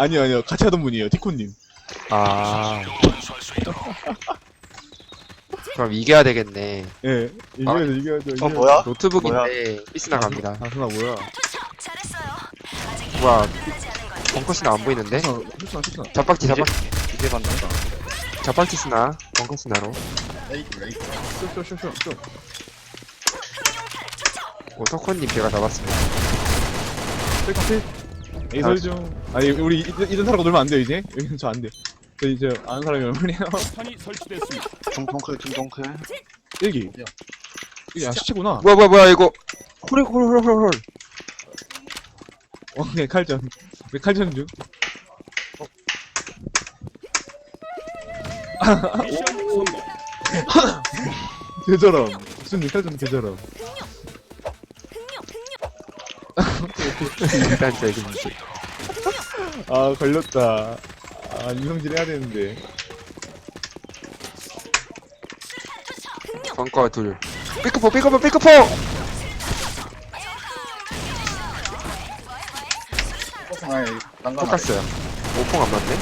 아니요, 아니요. 같이 하던 분이에요. 티코님. 아. 그럼 이겨야 되겠네. 예. 이겨야죠, 이겨야죠. 어 이겨야죠. 뭐야? 노트북인데 삐스나 갑니다. 다스나 뭐야? 뭐야, 벙커스나 안 보이는데? 잡박지, 이제- 잡박지, 이제 만난다. 잡박지 스나, 벙커스나로. 레이크 레이크. 쇼, 쇼, 쇼, 쇼. 오, 터컨님 제가 잡았습니다. 셀카필. 에이, 소리 좀. 아니, 우리 이- 이런 사람과 놀면 안 돼 요, 이제? 여기는 저 안 돼. 저 이제 아는 사람이 얼마나 탄이 설치됐습니다. 중통클 중통클. 일기. 어디야? 이게 아, 시체구나. 뭐야, 뭐야, 뭐야, 이거. 홀, 홀, 홀, 홀, 홀. 어, 네, 칼전. 왜 칼전 중? 미션 성공. 개저럼. 무슨 칼전 개저럼. 일단 저기 이제. 아, 걸렸다. 아, 유성질 해야 되는데. 벙커 둘. 삐크포, 삐크포, 삐크포! 난감. 똑같어요. 오퐁 안 맞네.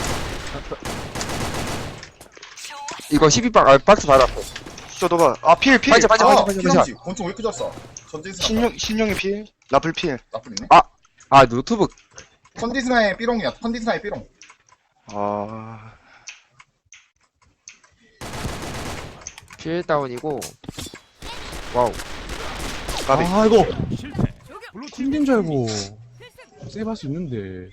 이거 12박, 아, 박스 바로 앞에. 쇼도가 아필 필. 맞아, 맞아, 아, 맞아, 맞아, 맞아. 피nom지 권총 왜 이렇게 써? 전진스나 신용 신용이 필. 라플 필. 나쁘네 아, 노트북. 컨디스나의 삐롱이야 컨디스나의 삐롱 아필 다운이고. 와우. 까비. 아, 이거. 팀인 줄 알고. 세이브 할수 있는데.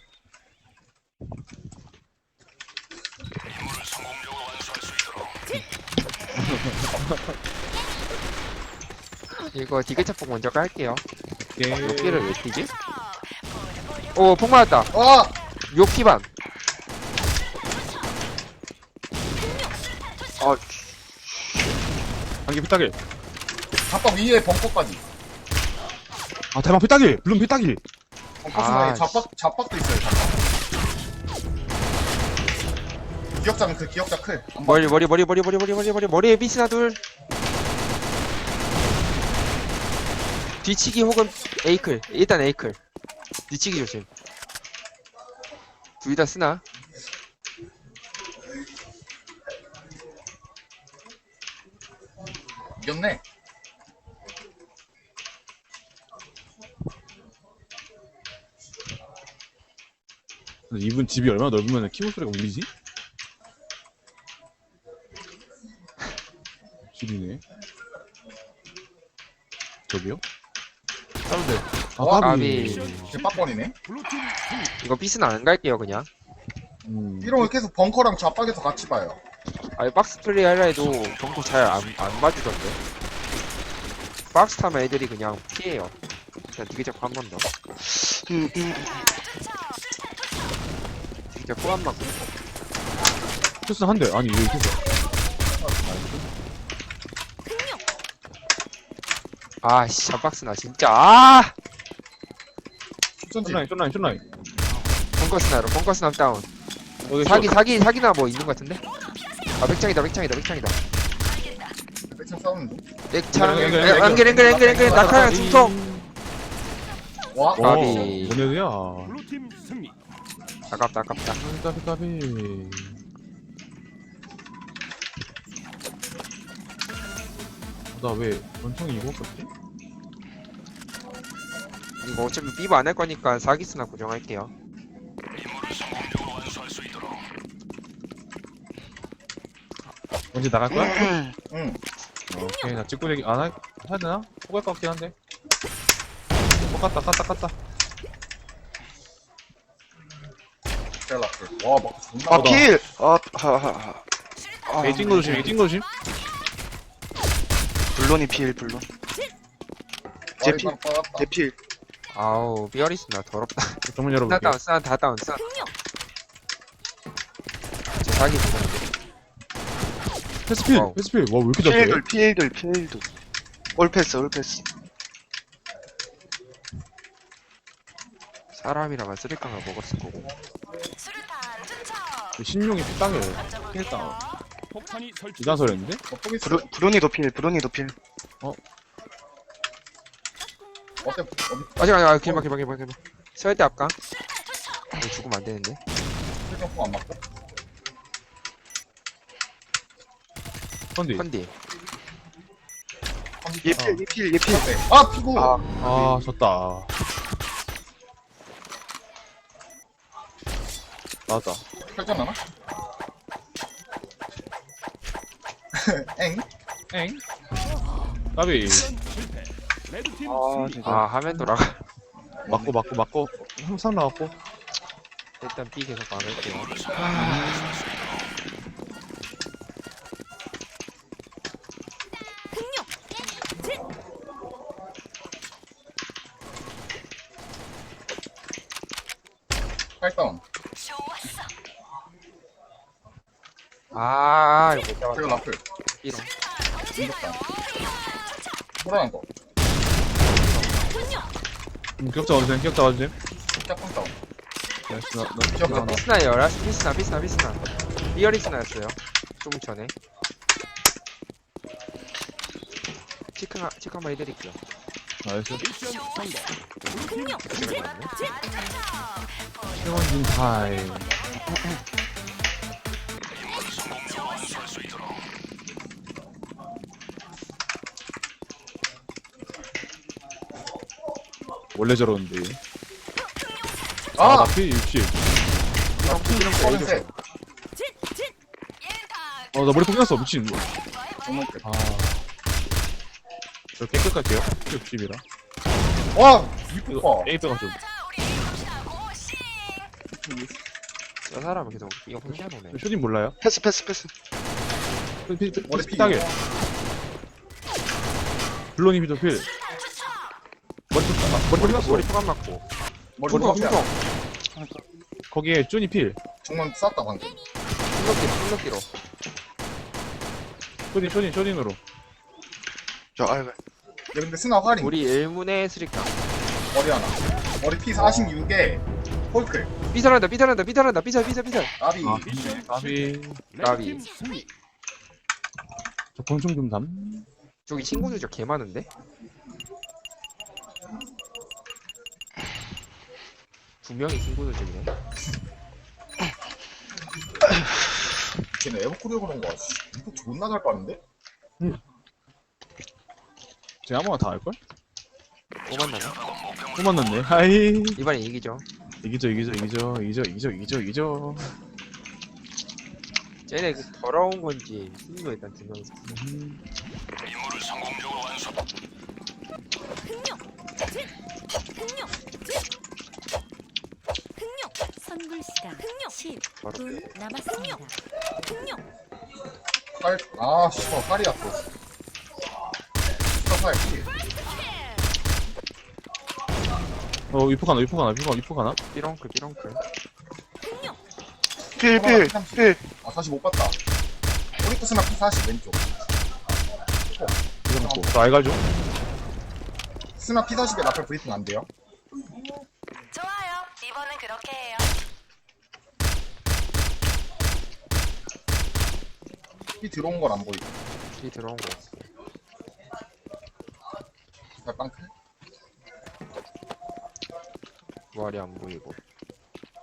이거 디귿차폭 먼저 깔게요. 오케이. 욕기를 왜 뛰지? 오, 폭 맞았다. 아! 욕 피반. 아 한개 피따길. 잡박 위에 벙커까지 아, 대박 피따길. 블룸 피따길. 벙커 아, 스나에 씨. 잡박 잡박도 있어요 잡박 기억자는 그 기억자 클 머리, 머리, 머리, 머리, 머리, 머리, 머리, 머리, 머리에 비스나 둘. 뒤치기 혹은 에이클. 일단 에이클. 뒤치기 조심. 둘 다 쓰나? 이겼네 이분 집이 얼마나 넓으면 키보드 소리가 울리지? 집이네. 저기요? 사람들 아, 와, 까비. 개빡거리네. 이거 비스나 안 갈게요, 그냥. 음. 삐롱을 계속 벙커랑 잡박에서 같이 봐요 아니, 박스 플레이 하려 해도 정보 잘안 안 봐주던데. 박스 타면 애들이 그냥 피해요. 일단 디귿차폭 한번 더. 음, 음. 디귿차폭 한 번. 쇼스 한 대. 아니, 왜 이렇게 돼? 아, 씨, 잡박스나, 진짜. 아! 전진 숏라인, 숏라인, 숏라인. 벙커스나로, 벙커스나 다운. 여기 사기, 숏. 사기, 사기나 뭐 있는 것 같은데? 아, 백창이다, 백창이다, 백창이다. 백창 싸우는 중 백창, 앵글, 앵글, 앵글, 앵글, 앵글, 앵글, 앵글, 낙하랑 중통! 와 어, 까비. 뭔 애들이야? 블루팀 승리. 아깝다, 아깝다. 까비, 까비. 나 왜 원청이 이거 없었지? 이거 어차피 비브 안할 거니까 사기스나 고정할게요. 언제 나갈 거야? 응 오케이, 나 찍고 얘기 안 할, 해야 되나? 포갈 것 같긴 한데. 어, 깠다, 깠다, 깠다. 셀라플 와 막 존나 아 어, 나- 필. 아 하하하. 아, 에이, 찐거 조심, 에이, 찐거 조심. 블론이 필 블론. 제 필. 빵 빠졌다. 대필. 아우, 비어리 스나 더럽다. 정문 스나 열어볼게요. 다운, 스나 다 다운, 스나. 제 사기 고정. 패스필, 와우. 패스필. 와, 왜 이렇게 잘 돼? 필들 필들 필들. 올 패스 올 패스. 사람이라면 쓰리깡을 먹었을 거고. 신용이 피땅해. 피했다. 폭탄 이 이단 설치됐습니다. 소리였는데? 어, 포기 브루 브로니 도 필 브로니 도 필. 어때 어디 아직 아직, 아, 길막, 길막, 길막, 길막. 서열대 앞강. 이거 죽으면 안 되는데. 실전 폭안 맞고. 컨디. 컨디 예필 예필 예필 네. 아, 피고! 아 아, 졌다. 나왔다. 설정하나? 엥? 엥? 까비. 아. 진짜. 아 화면 돌아가 맞고, 맞고, 맞고. 항상 나왔고. 일단 B 계속 막을게요 팔다운. 아 이거 못 그리고 잡았다 공격단. 불안한 거. 음, 기억자 어디세요? 기억자 어디세요? 짝꿍 다운. 나이스, 나, 나, 기억 나, 나. 피스나예요 라스 피스나 피스나 피스나 리얼리스나였어요 좀 전에 치크 한 치크 한번 해드릴게요 나이스. 블루팀 제가 맞네 최원진 타임. 원래 저러는데. 아, 아! 나피 60. 서른셋. 어, 나 머리 폭났어, 미친. 끝. 아. 저 깨끗 갈게요. 60이라. 와! 이거 봐. 에이프가 좀. 저 사람은 계속 이거 혼자 노네 쇼딘 몰라요? 패스 패스 패스 피, 피, 피, 머리 피, 피. 따게. 블론이 피도 필. 머리 머리 머리 폭났어. 머리 포감 맞고 머리 중통 피 중통 거기에 쪼니 필. 중만 쌌다, 방금. 플럭기로 플럭기로 쇼딘, 쇼딘, 쇼딘으로. 저 아이고 얘 근데 스나 활인. 우리 일문의 스리카 머리 하나. 머리 피 46에 홀클. 삐살한다 삐살한다 삐살한다 삐살 삐살 삐살 나비. 아. 레드팀 승리. 저 권총 좀 담. 저기 친구들 진짜 개 많은데? 두 명이 친구들 중이네 걔네 에버쿠리오 그런 거. 씨, 이거 존나 잘 빠는데? 제가 아무나 다 할걸? 또 만나네 또 만났네. 하이. 이번에 이기죠 이기죠, 이기죠, 이기죠, 이기죠, 이기죠, 이기죠, 이기죠. 쟤네 그 더러운 건지 승리가 일단 두 명이서 음. 선불 시간 10분 바로 남았습니다. 활, 아, 씨발, 활이야, 또. 스타 활, 피. 어, 위포 가나, 위포 가나, 위포 가나, 위포 가나? 삐렁클 삐렁클 필필필 필 아, 다시 못 봤다. 오리쿠 스나 피 40, 왼쪽. 이거 먹고. 저 알갈 좀. 스나 피 40에 라펠 브리핑 안 돼요? 이번엔 그렇게 해요. 피 들어온 건 안 보이고. 이 들어온 거 발빵클? 부활이 안 보이고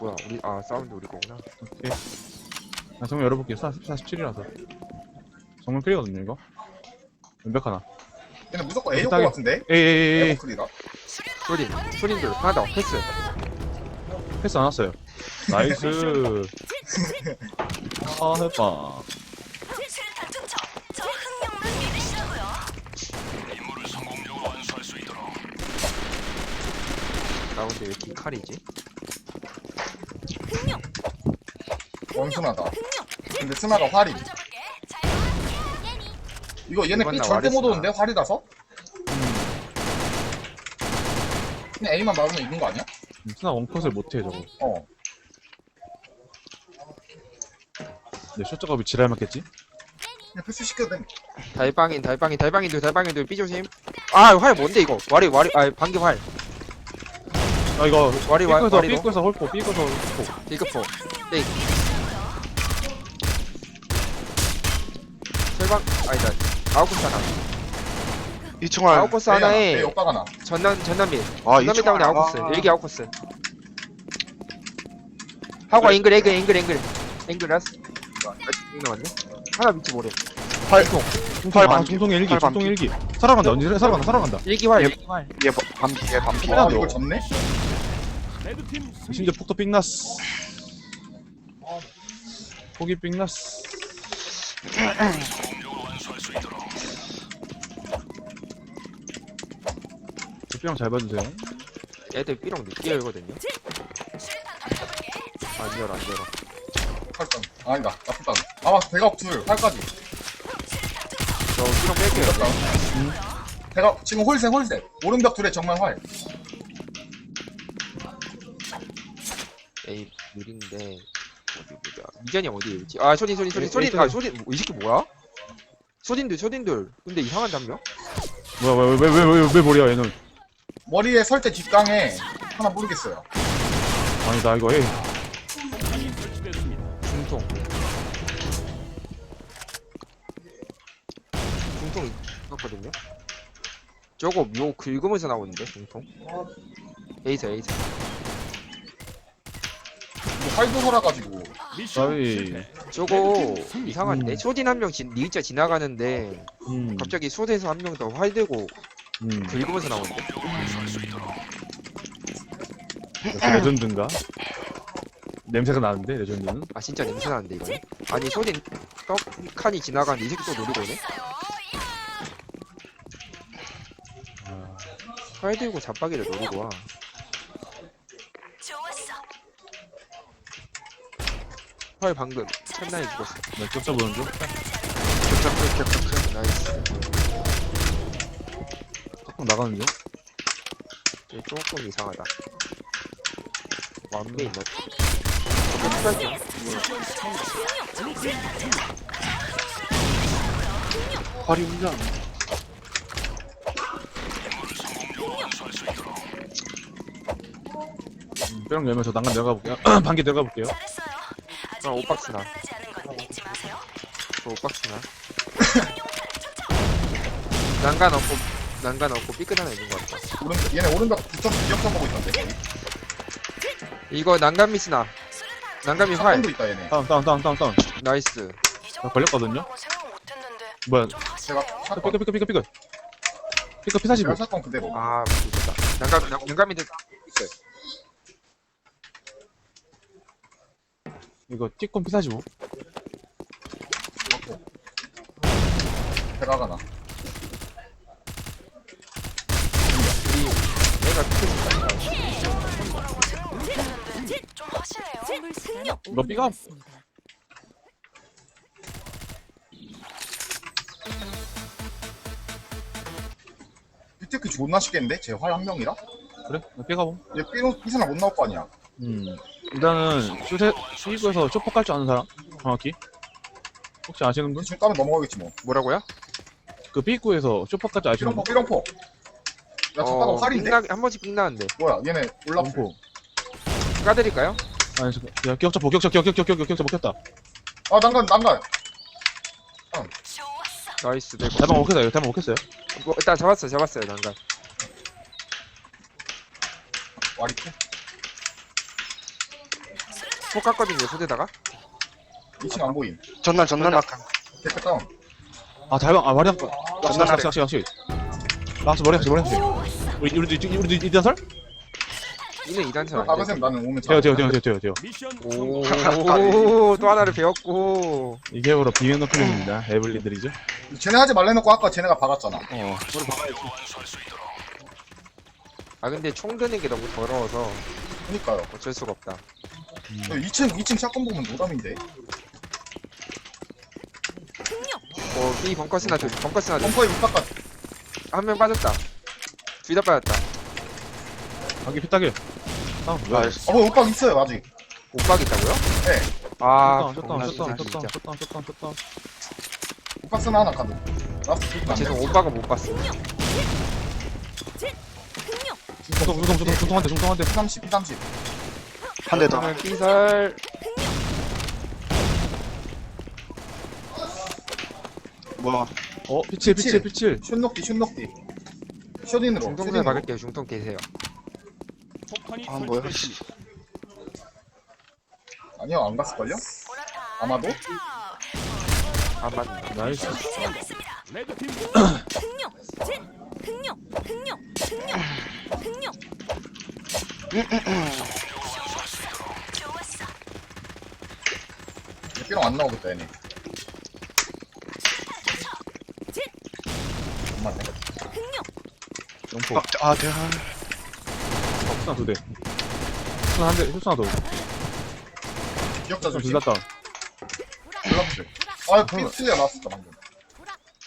뭐야 우리 아 사운드 우리 거구나 오케이. 나 정면 열어볼게요. 47이라서. 정면 클리거든요, 이거. 왼벽 하나. 얘는 무조건 A일 것 따게. 같은데? 에이, 에이, 에이, 에이. 에버클이라? 소린 소린들 하나 더 패스 패스 안 왔어요. 나이스. 아, 해봐. 왜 이렇게 칼이지? 원스나다. 근데 스나가 활이. 이거 얘네 이건 삐 나 절대 못 와리스나. 오는데? 활이라서? 그냥 A만 막으면 이긴 거 아니야? 스나 원컷을 못해, 저거. 어. 내 쇼트업이 지랄 맞겠지? 그냥 패스 시켜도 돼. 달방인 달방인 달방인들 달방인들 삐조심 아활 뭔데 이거 와리 와리 아 방개 활 아, 이거. 와리 와 삐꺼서, 와리로 삐꺼서 홀포, 삐꺼서 홀포. 딜급포 네 철방 아니다 아웃코스 하나 2층 알 아웃코스 하나, 하나에 A 오빠가 나. 전남 전남빈 아, 이층 다운에 알- 아웃코스 아. 일기 아웃코스 하고 앵글 앵글 앵글 앵글 앵글 라스 아직 남았네 하나 밑에 모래 팔, 중통 팔 아. 중통 일기 팔 중통 반피. 일기 살아간다 언제 살아간다 살아간다 일기 활 예. 일기 활얘 반피, 얘 반피. 와 너. 이걸 졌네? 심지어 폭도 삑났어. 폭이 삑났어. 삐랑 잘 봐주세요. 애들 삐롱 늦게 열거든요. 안 열어 안 열어. 팔단. 아니다 나쁘다 아마 대각 둘 팔까지. 저 삐롱 뺄게요. 대각 지금 홀셋 홀셋. 오른벽 둘에 정말 활 에이 느린데 어디 미전이 어디에 있지 아 소딘. 에, 소딘 에이, 아 뭐, 이 새끼 뭐야? 소딘들 소딘들. 근데 이상한 장면? 뭐야 왜 왜 왜왜 버려 얘는? 머리에 설 때 뒷강에 하나 모르겠어요. 아니 나 이거 해. 중통. 중통 있었거든요? 저거 묘 긁으면서 나오는데 중통? 에이스 에이스. 뭐 활도 아이. 실패. 저거 승리. 이상한데 음. 소딘 한 명 니자 지나가는데 음, 갑자기 소대에서 한 명 더 활 들고 음. 긁으면서 나오는데 역시 레전드인가? 냄새가 나는데 레전드는 아 진짜 냄새 나는데 이거 아니 소딘 떡 칸이 지나가는데 이 새끼 또 노리고 오네 아, 활 들고 잡박이를 노리고 와 좋았어. 활 방금 첫날에 죽었어 나 쫓아보는 중 나이스 조금 나가는 중 이게 조금 이상하다 완배 있나? 저거 추가할게요 활이 훈련. 음, 뼈랑 열면 저 난간 내려가 볼게요 반개 내려가 볼게요. 아직 아, 이 오박스나. 부분이 끝나지 않은 건 잊지 마세요. 저 오박스나 난간 없고 난간 없고 삐끗 하나 있는 것 같다. 오른 얘네 오른벽 붙어서 기억점 보고 있던데 이거 난간 미스나. 난간미 활 사건도 있다 얘네. 다운 다운 다운 다운 다운. 나이스. 이나 걸렸거든요? 정도는 생각 못했는데. 뭐야? 제가 삐끗 사건 삐끗 삐끗 삐끗 삐끗. 피사시고 제가 사건 그대로 아 미쳤다. 난간 난- 난간미들 있어요 이거 띠콘 우리 얘가 삐끗 좀 하시네요. 승리. 이거 삐가 삐뜨기 존나 쉽겠는데? 제활한 명이라? 그래? 나 삐가봄 얘 삐로 삐스나 못 나올 거 아니야 음 일단은 슛에 슈이브에서 쇼퍼 깔줄 아는 사람 정확히 혹시 아시는 분? 대충 까면 넘어가겠지 뭐 뭐라고요? 그 B구에서 쇼퍼 깔줄 아시는 분? 삐렁포 삐렁포 야 잠깐만 어, 활인데? 삥나- 한 번씩 삥 나는데 뭐야 얘네 올라프 점포 까드릴까요? 아니 잠깐 야 기억자 보 기억자 기억 기억 기억 기억 기억자 먹혔다 아 난간 난간. 나이스 대박 대박 먹혔어요 대박 먹혔어요 뭐, 일단 잡았어요 잡았어요 난간 와리프 폭 깠거든요 소대다가. 2층 안 보임. 전날, 전날 낙한. 데크 다운. 아 달방 아 머리 아파 전날 낚시 낚시 낚시 낚시 머리 낚시 머리 낚시 우리 우리도 이- 우리도 이단 설? 이는 이단처럼 박으셈 나는 오면 돼요 돼요 돼요 돼요 돼요 돼요. 미션 오또 하나를 배웠고. 이게 바로 비행 너클입니다 에블리들이죠. 쟤네 하지 말래놓고 아까 쟤네가 박았잖아. 어 아 근데 총 드는 게 너무 더러워서 그니까요. 어쩔 수가 없다 저 2층 2층 샷건 보면 노담인데. 어 B 벙커스나 둘 벙커스나 펌퍼에 못 바꿨 둘한명 빠졌다. 둘 다 빠졌다. 한개 피따길 아 뭐야. 나이스. 어 오빠 있어요 아직. 오빡 있다고요? 네. 아 쇼다운 정말 쇼다운 진짜, 쇼다운 진짜. 쇼다운 쇼다운 쇼다운. 오빠 쓰나 하나 가도. 라스트 아, 죄송 오빠가 못 봤어. 중통 중통 중통 중통한테 중통한테 30 30 한 대 더. 그러면 B설 뭐, 어 피칠 피칠 피칠 슛녹디 슛녹디 중통설 슛인으로 박을게요 중통 계세요 폭탄이 아, 뭐야. 설치됐습니다. 아니요, 안 갔을걸요? 아마도? 안 맞는다. 나이스. 레드팀 흥룡, 진, 흥룡, 흥룡, 흥룡, 흥룡. 삐롱 안 나오겠다, 얘네. 영포. 아, 아 대한 흡수나 두 대. 흡수나 한 대, 흡수나 더. 기억자 둘 조심. 났다. 블락스. 아, 삐 틀려 나왔었다, 방금.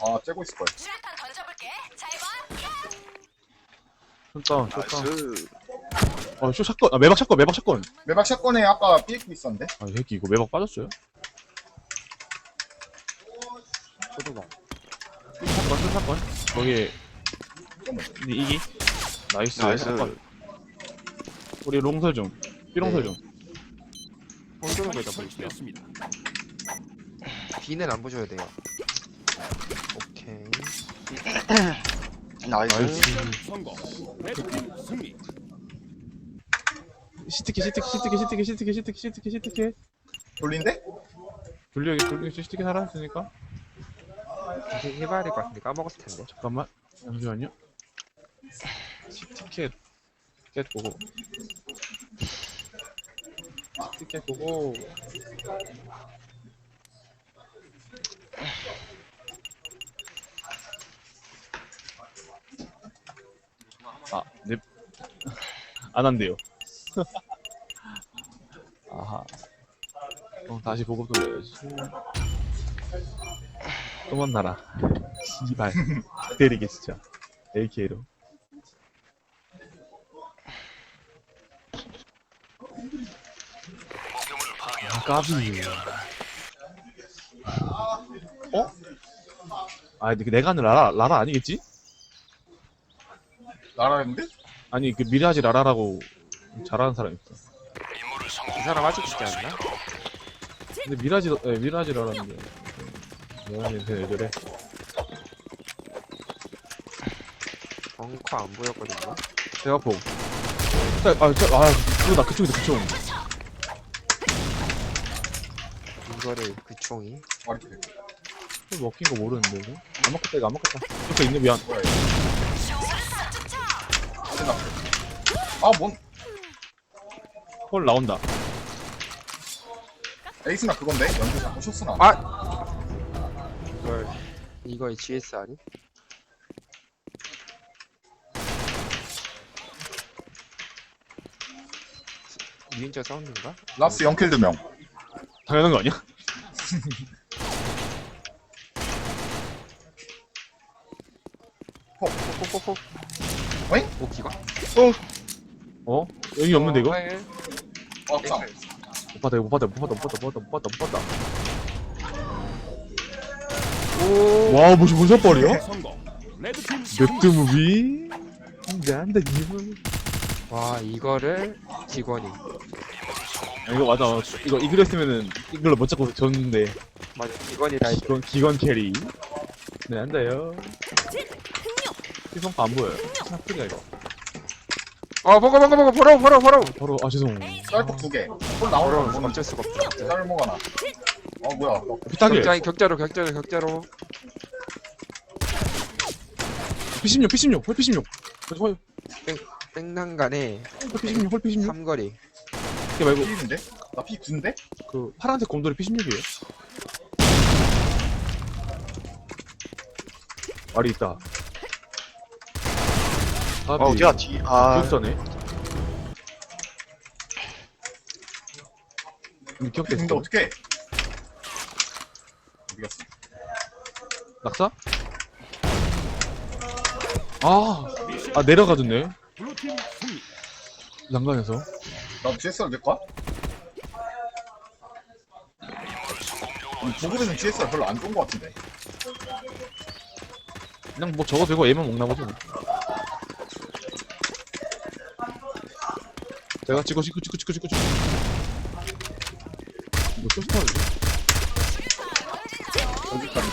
아, 째고 있을걸. 수류탄 던져볼게. 잘 봐. 흡수나, 흡수나. 나이스 어, 쇼 샷건. 아, 매박 샷건, 매박 샷건. 매박 샷건에 아까 삐 입고 있었는데? 아, 이 새끼 이거 매박 빠졌어요? 초도가. 샷건, 쇼 샷건. 거기에, 잠깐만. 근데 이기. 나이스. 나이스 샷건. 우리 롱설 좀. 삐롱설 네. 좀. 홀드는 거다. 설치되었습니다. B는 안 보셔야 돼요. 오케이. 나이스. 시트키, 시트키, 시트키, 시트키, 시트키, 시트키, 시트키, 시트키. 돌린데? 돌려, 돌려, 시트키 살아있으니까. 이제 해봐야 될 것 같은데 까먹었을 텐데. 잠깐만. 잠시만요. 시티켓. 티켓 보고. 티켓 보고. 아, 네. 안 한대요. 아하. 그럼 다시 보급 돌려야지. 또 만나라. 씨발. 때리게 진짜. AK로. 아, 까비. 어? 아, 근데 그 내가 하는 라라, 라라 아니겠지? 나라는데? 아니, 그 미라지 라라라고 잘하는 사람 있어. 이 사람 아직 죽지 않나? 근데 미라지, 예, 미라지 라라인데. 뭐야, 왜 저래? 벙커 안 보였거든요. 대화포. 자, 아, 저, 아, 그거 나 그쪽이다, 그쪽. 이거를 그 총이. 돼. 이거 먹힌 거 모르는데, 이거? 안 먹겠다, 이거 안 먹겠다. 옆에 있네, 미안. 아, 뭔. 헐, 나온다. 에이스나 그건데? 연주 자꾸 쇼스나. 아! 이거의 GS 아니? 유인자 사운드인가? 라스 0킬 2명. 당연한 거 아니야? 폭폭폭폭. 어잉? 오기가? 어? 여기 없는데, 이거? 어, 참. 못 봤다, 이거 못 봤다, 못 봤다, 못 봤다, 못 봤다, 못 봤다. 오. 와, 무슨, 무슨. 레드팀 승리. 맵드 무비? 난다, 기분. 와 이거를 직원이. 아, 이거 맞아. 이거 이글 했으면은 이걸로 못 잡고 졌는데. 맞아 직원이라 했 기건, 기건 캐리. 네, 한다요. 희성파 안 보여요. 스나프리가 이거. 어 먹어 먹어 먹어 보러 보러 보러. 바로, 아, 죄송. 쌀국 두 개. 나오는 건 어쩔 수가 없다. 쌀 먹어놔. 어, 뭐야. 어, 피타길. 격자 격자로 격자로 격자로. P16, P16, 홀 P16. 홀, 땡난간에 홀 P16, 홀 P16. 삼거리. 이게 말고, P인데? 나 P 9인데? 그, 파란색 곰돌이 P16이에요. 말이 있다. 아, 어 어디야 뒤 아, 기억자네. 기억돼 근데 있어. 어 갔어? 낙사? 아, 아 내려가졌네. 난간에서. 나도 GSR 낼 거야? 보급에는 GSR 별로 안 좋은 거 같은데. 그냥 뭐 저거 들고 얘만 먹나 보지. 뭐. 내가 찍어 찍고 찍고 찍고 찍고 찍고. 이거 쇼스타를 여기까지.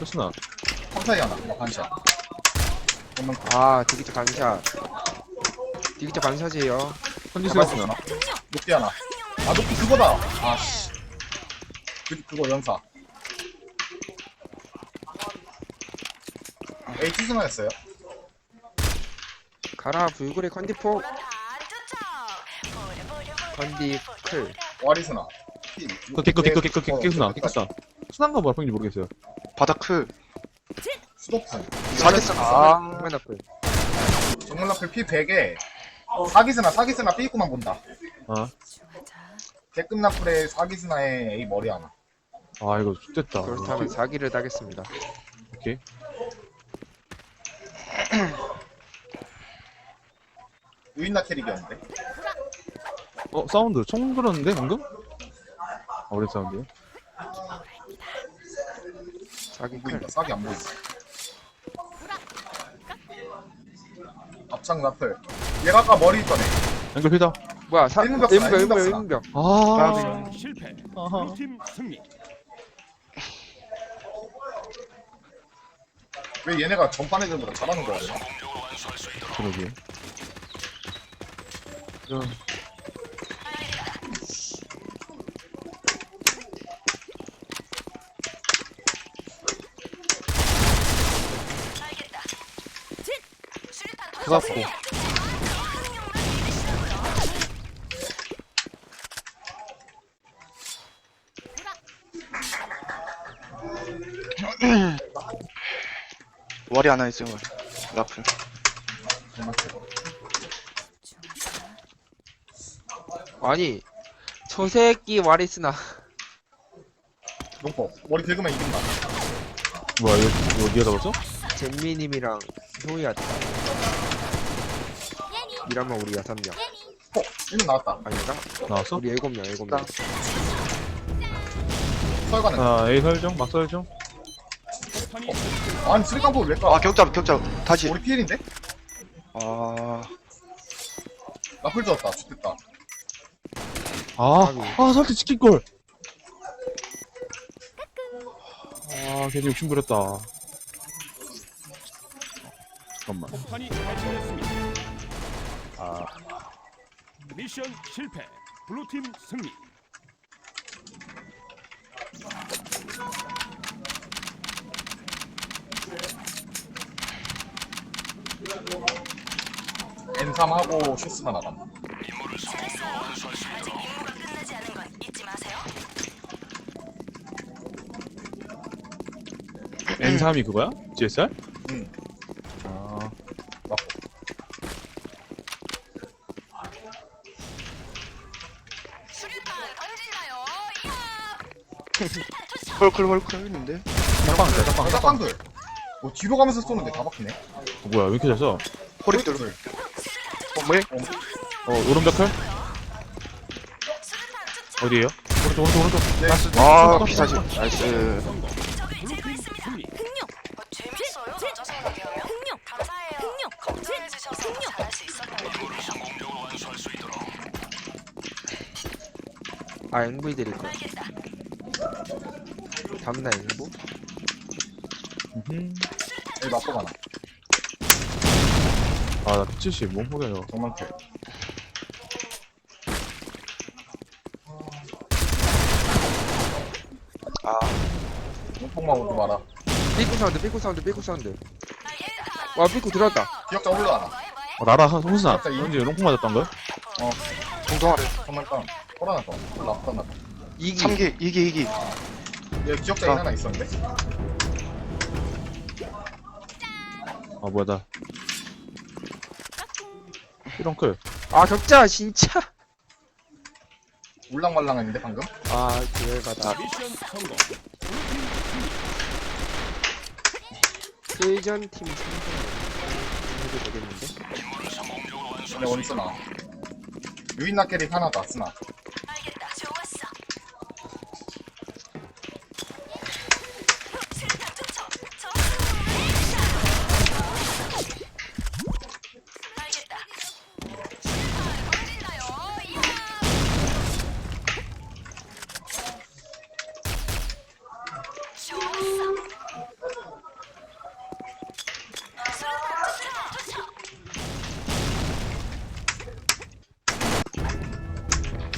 쇼스나. 컴사이 하나. 막 반샷. 그러면 아 디기터 반샷. 디기터 반샷이에요. 컨디스가 쓰나? 녹디 하나. 아, 녹디 그거다. 아, 씨. 그, 그거 연사. H 승하였어요. 가라 불굴의 컨디포 다 쫓아. 보려 보려 보려. 컨디 클 와리스나. 그 개꺼 개꺼 개꺼 개꺼 개꺼 개꺼 사 순한가 뭐라 평인지 모르겠어요 바닥 클. 수도푼. 사기스, 아. 정면 앞을 정문 라플 피 100에 사기스나 사기스나 삐꾸만 본다. 아, 개급 나플에 사기스나에 A 머리 하나. 아 이거 X됐다 그렇다면 사기를 따겠습니다 오케이 유인나 캐릭이었는데. 어 사운드 총 들었는데 방금? 아 어린 사운드요? 사기 클 보인다. 싹이 안 보인다. 앞창 나플. 얘가 아까 머리 있던 애. 연결 피다 뭐야 사 일문벽 일문벽 쓰나, 일문벽 일문벽 일문벽 아 실패. 아하. 블루팀 승리. 왜 얘네가 전반 애들보다 잘하는 거야? 그러게 야, 알겠다. 진. 그갖고 와리 하나 있으면. 라플. 아니 저 새끼 와리스나 농포. 머리 긁으면 이긴다. 뭐야 이거, 이거 니가 잡았어? 잼미님이랑 효이한테 이러면 우리 여섯 명 어, 이는 나왔다. 아닌가? 나왔어? 우리 일곱 명 일곱 명 설가는. 아 A 설정 막 설정 폭탄이 아니, 쓰리 깡포 왜 까? 아, 격자, 격자. 다시. 우리 피일인데? 아, 나풀 졌다. 죽겠다. 아. 아 설대 지킬 걸 아 괜히 욕심 부렸다 잠깐만 폭탄이 해체됐습니다. 아 미션 실패. 블루팀 승리. N3하고 슈스나 나간. 아직 임무가 끝나지 않은 건 잊지 마세요. N3이 그거야? GSR? 응. 아 맞고. 수류탄 던진다요. 이야. 헐클, 헐클 했는데. 짝방 짝방 짝방 짝방들. 뭐 뒤로 가면서 쏘는데 다 박히네. 어, 뭐야 왜 이렇게 잘 써? 허리 뚫. 둘. 어, 뭐해? 어 오른벽 클? 어디에요? 오른쪽 오른쪽 오른쪽 네. 아, 피사지. 나이스. 재밌어요. 혼자 생각하면. 흥룡. 감사해요. 흥룡. 걱정해 주셔서 잘할 수 있었던 것 같아요. 아 앵부 드릴 거야 알겠다. 다음날 앵부 음흠. 여기 맞고 가나. 아나 170 몸무게가 정말 캐. 아, 용폭만 오지 마라. 삐꾸 사운드 삐꾸 사운드 삐꾸 사운드 와 삐꾸 들어왔다 기억자 올라가나. 어, 나라 홍순아 갑자기? 언제 롱콩 맞았던 거야? 공동아래. 정말 다운. 코로나 다운. 라프다 나. 이기 3기, 2기, 2기. 얘 기억자 인 하나 있었는데? 아 뭐야 나 이런클 아 격자 진짜 울랑말랑했는데 방금? 아 기회가다 미션 성공. 세전 팀 상대 해도 되겠는데 근데 원스나. 유인나 캐릭 하나 더 쓰나.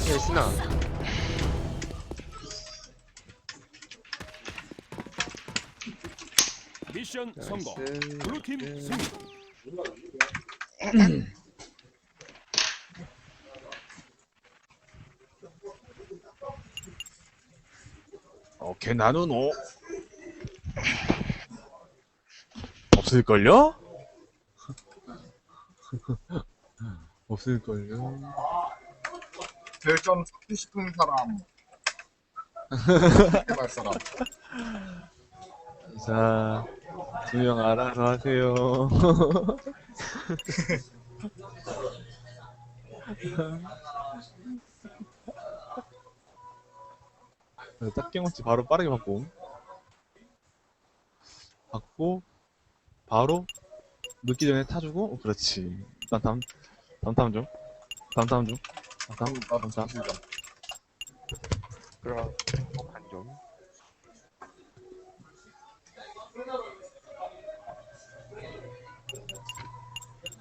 예, 스나. 미션 성공. 나이스. 블루팀 승리. 오케이 나는 오 없을걸요? 없을걸요? 별점 찾고 싶은 사람. 해발 사람. 자, 두 명 알아서 하세요. 딱경어치 바로 빠르게 받고 받고 바로 늦기 전에 타주고 어, 그렇지 일단 다음 다음 다음 중 다음 다음 중 다음 잠시만. 그럼 반점.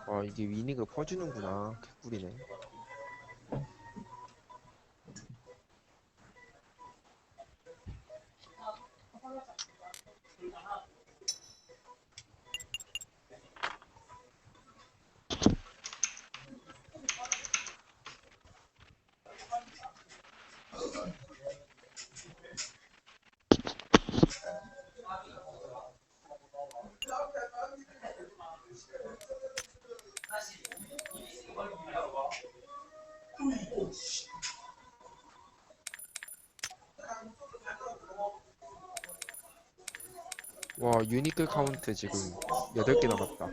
와 이게 위니가 퍼주는구나 개꿀이네 와 유니클 카운트 지금 8개 남았다